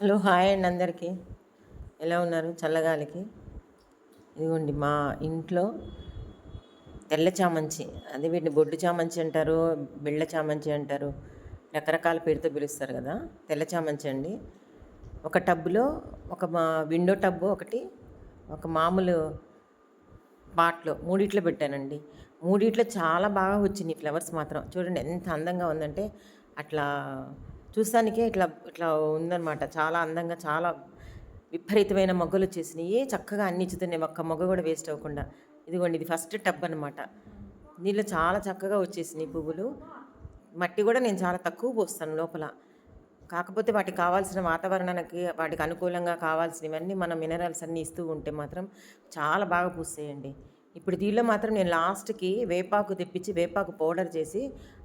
Hello hi అండి అందరికీ. ఎలా ఉన్నారు? చల్లగాలికి. ఇదిగోండి మా ఇంట్లో తెల్ల చామంచి అదే వీటిని బొడ్డు చామంచి అంటారు బిళ్ళ చామంచి అంటారు. రకరకాల పేరుతో పిలుస్తారు కదా తెల్ల చామంచి అండి. ఒక టబ్బులో ఒక మా విండో టబ్బు ఒకటి ఒక మామూలు పాట్లో మూడిట్లో పెట్టానండి. మూడిట్లో చాలా బాగా వచ్చినాయి ఫ్లవర్స్ మాత్రం. చూడండి ఎంత అందంగా ఉందంటే అట్లా చూస్తానికే ఇట్లా ఇట్లా ఉందన్నమాట. చాలా అందంగా చాలా విపరీతమైన మొగ్గలు వచ్చేసినాయి. చక్కగా అన్ని ఇచ్చుతున్నాయి. ఒక్క మొగ్గ కూడా వేస్ట్ అవ్వకుండా. ఇదిగోండి ఇది ఫస్ట్ టబ్ అనమాట నీళ్ళు చాలా చక్కగా వచ్చేసినాయి పువ్వులు. మట్టి కూడా నేను చాలా తక్కువ పోస్తాను లోపల. కాకపోతే వాటికి కావాల్సిన వాతావరణానికి వాటికి అనుకూలంగా కావాల్సినవన్నీ మనం మినరల్స్ అన్నీ ఇస్తూ ఉంటే మాత్రం చాలా బాగా పూస్తాయండి. ఇప్పుడు దీనిలో మాత్రం నేను లాస్ట్కి వేపాకు తెప్పించి వేపాకు పౌడర్ చేసి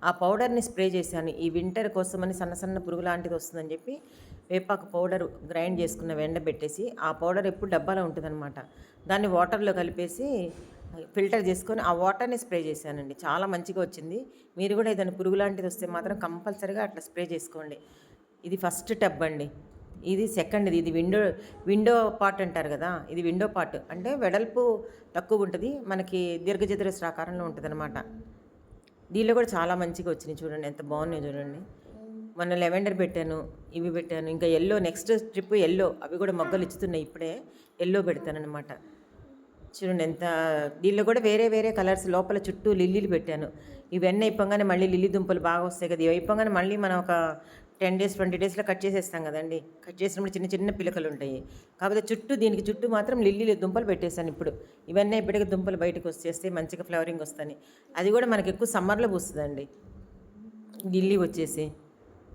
ఆ పౌడర్ని స్ప్రే చేశాను. ఈ వింటర్ కోసమని సన్న సన్న పురుగు లాంటిది వస్తుందని చెప్పి వేపాకు పౌడర్ గ్రైండ్ చేసుకున్న వెండబెట్టేసి ఆ పౌడర్ ఎప్పుడు డబ్బాలో ఉంటుందన్నమాట. దాన్ని వాటర్లో కలిపేసి ఫిల్టర్ చేసుకొని ఆ వాటర్ని స్ప్రే చేశానండి. చాలా మంచిగా వచ్చింది. మీరు కూడా ఏదైనా పురుగు లాంటిది వస్తే మాత్రం కంపల్సరీగా అట్లా స్ప్రే చేసుకోండి. ఇది ఫస్ట్ టబ్ అండి. ఇది సెకండ్ది ఇది విండో విండో పార్ట్ అంటారు కదా ఇది విండో పార్ట్ అంటే వెడల్పు తక్కువ ఉంటుంది మనకి దీర్ఘచతురస్రాకారంలో ఉంటుంది అనమాట దీనిలో కూడా చాలా మంచిగా వచ్చినాయి చూడండి ఎంత బాగున్నాయి చూడండి. మొన్న లెవెండర్ పెట్టాను ఇవి పెట్టాను ఇంకా ఎల్లో నెక్స్ట్ ట్రిప్ ఎల్లో అవి కూడా మొగ్గలు ఇచ్చుతున్నాయి ఇప్పుడే ఎల్లో పెడతానమాట చూడండి ఎంత దీనిలో కూడా వేరే వేరే కలర్స్ లోపల చుట్టూ లిల్లీలు పెట్టాను. ఇవన్నీ అయిపోగానే మళ్ళీ లిల్లీ దుంపలు బాగా వస్తాయి కదా ఇవి అయిపోగానే మళ్ళీ మనం ఒక టెన్ డేస్ ట్వంటీ డేస్లో కట్ చేసేస్తాం కదండి. కట్ చేసినప్పుడు చిన్న చిన్న పిలకలు ఉంటాయి కాకపోతే చుట్టూ దీనికి చుట్టూ మాత్రం లిల్లీలు దుంపలు పెట్టేశాను ఇప్పుడు. ఇవన్నీ ఇప్పటికీ దుంపలు బయటకు వచ్చేస్తే మంచిగా ఫ్లవరింగ్ వస్తాయి అది కూడా మనకి ఎక్కువ సమ్మర్లో పూస్తుందండి. లిల్లీ వచ్చేసి.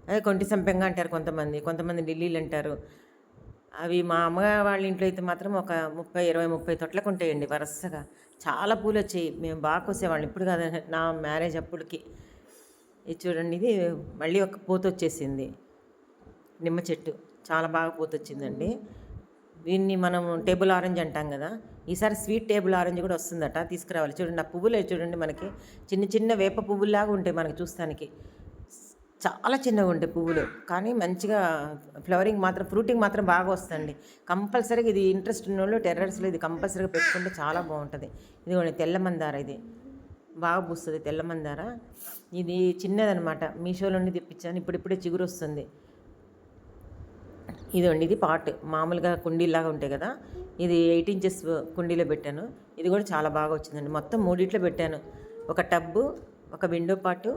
అదే కొంటి సంపెంగా అంటారు కొంతమంది. కొంతమంది లిల్లీలు అంటారు. అవి మా అమ్మగారు వాళ్ళ ఇంట్లో అయితే మాత్రం ఒక ముప్పై ఇరవై ముప్పై తొట్లకు ఉంటాయండి వరుసగా. చాలా పూలు వచ్చాయి. మేము బాగా కోసేవాళ్ళం. ఇప్పుడు కాదు నా మ్యారేజ్ అప్పటికి ఇది చూడండి ఇది మళ్ళీ ఒక పూత వచ్చేసింది నిమ్మ చెట్టు చాలా బాగా పూత వచ్చిందండి దీన్ని మనం టేబుల్ ఆరెంజ్ అంటాం కదా ఈసారి స్వీట్ టేబుల్ ఆరెంజ్ కూడా వస్తుందట తీసుకురావాలి. చూడండి ఆ పువ్వులు చూడండి మనకి చిన్న చిన్న వేప పువ్వుల్లాగా ఉంటాయి మనకి చూస్తానికి. చాలా చిన్నగా ఉంటాయి పువ్వులు కానీ మంచిగా ఫ్లవరింగ్ మాత్రం ఫ్రూటింగ్ మాత్రం బాగా వస్తుంది కంపల్సరీగా ఇది ఇంట్రెస్ట్ ఉన్న వాళ్ళు టెర్రర్స్లో ఇది కంపల్సరీగా పెట్టుకుంటే చాలా బాగుంటుంది. ఇది తెల్ల మందార ఇది. బాగా పూస్తుంది తెల్లమందార ఇది చిన్నదనమాట మీషోలో నుండి తెప్పించాను. ఇప్పుడిప్పుడే చిగురు వస్తుంది ఇదండి ఇది పాట్. మామూలుగా కుండీలాగా ఉంటాయి కదా. ఇది ఎయిట్ ఇంచెస్ కుండీలో పెట్టాను. ఇది కూడా చాలా బాగా వచ్చిందండి. మొత్తం మూడిట్లో పెట్టాను. ఒక టబ్బు ఒక విండో పాటు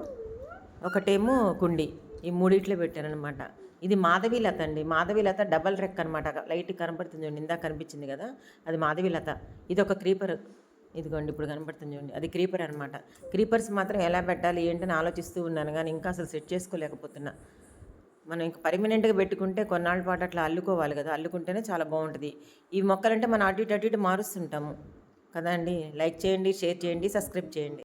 ఒకటేమో కుండీ. ఈ మూడిట్లో పెట్టాను అనమాట ఇది మాధవి లత అండి. మాధవి లత డబల్ రెక్ అనమాట లైట్ కనపడుతుంది ఇందాక కనిపించింది కదా. అది మాధవి లత. ఇది ఒక క్రీపర్. ఇదిగోండి ఇప్పుడు కనపడుతుంది చూడండి. అది క్రీపర్ అనమాట క్రీపర్స్ మాత్రం ఎలా పెట్టాలి ఏంటని ఆలోచిస్తూ ఉన్నాను కానీ ఇంకా అసలు సెట్ చేసుకోలేకపోతున్నా. మనం ఇంకా పర్మనెంట్గా పెట్టుకుంటే కొన్నాళ్ళ పాటు అట్లా అల్లుకోవాలి కదా అల్లుకుంటేనే చాలా బాగుంటుంది. ఈ మొక్కలంటే మనం అటు ఇటు అటు ఇటు మారుస్తుంటాము. కదా అండి? లైక్ చేయండి షేర్ చేయండి సబ్స్క్రైబ్ చేయండి.